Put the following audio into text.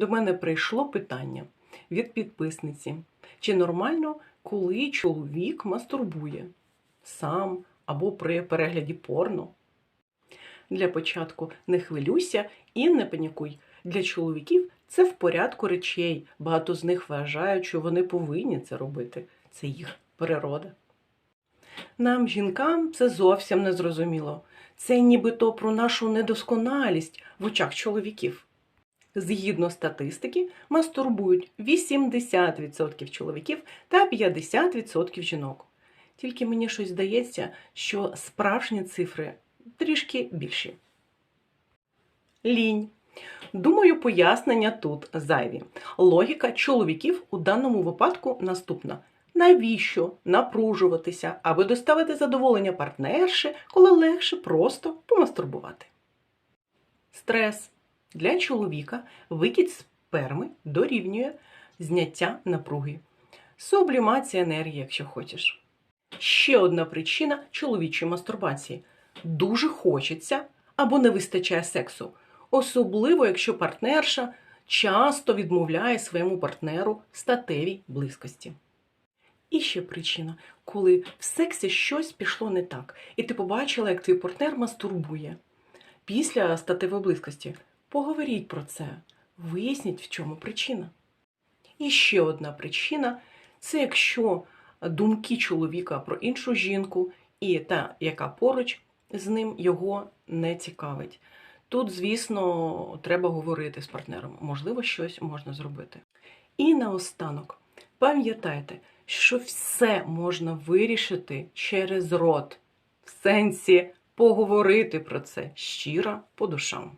До мене прийшло питання від підписниці: чи нормально, коли чоловік мастурбує сам або при перегляді порно? Для початку не хвилюйся і не панікуй. Для чоловіків це в порядку речей. Багато з них вважають, що вони повинні це робити. Це їх природа. Нам, жінкам, це зовсім не зрозуміло. Це нібито про нашу недосконалість в очах чоловіків. Згідно статистики, мастурбують 80% чоловіків та 50% жінок. Тільки мені щось здається, що справжні цифри трішки більші. Лінь. Думаю, пояснення тут зайві. Логіка чоловіків у даному випадку наступна. Навіщо напружуватися, аби доставити задоволення партнерші, коли легше просто помастурбувати? Стрес. Для чоловіка викид сперми дорівнює зняття напруги. Сублімація енергії, якщо хочеш. Ще одна причина чоловічої мастурбації. Дуже хочеться або не вистачає сексу, особливо якщо партнерша часто відмовляє своєму партнеру статевій близькості. І ще причина, коли в сексі щось пішло не так, і ти побачила, як твій партнер мастурбує. Після статевої близькості поговоріть про це, виясніть, в чому причина. І ще одна причина це якщо думки чоловіка про іншу жінку і та, яка поруч з ним його не цікавить. Тут, звісно, треба говорити з партнером. Можливо, щось можна зробити. І наостанок, пам'ятайте, що все можна вирішити через рот, в сенсі поговорити про це щиро по душам.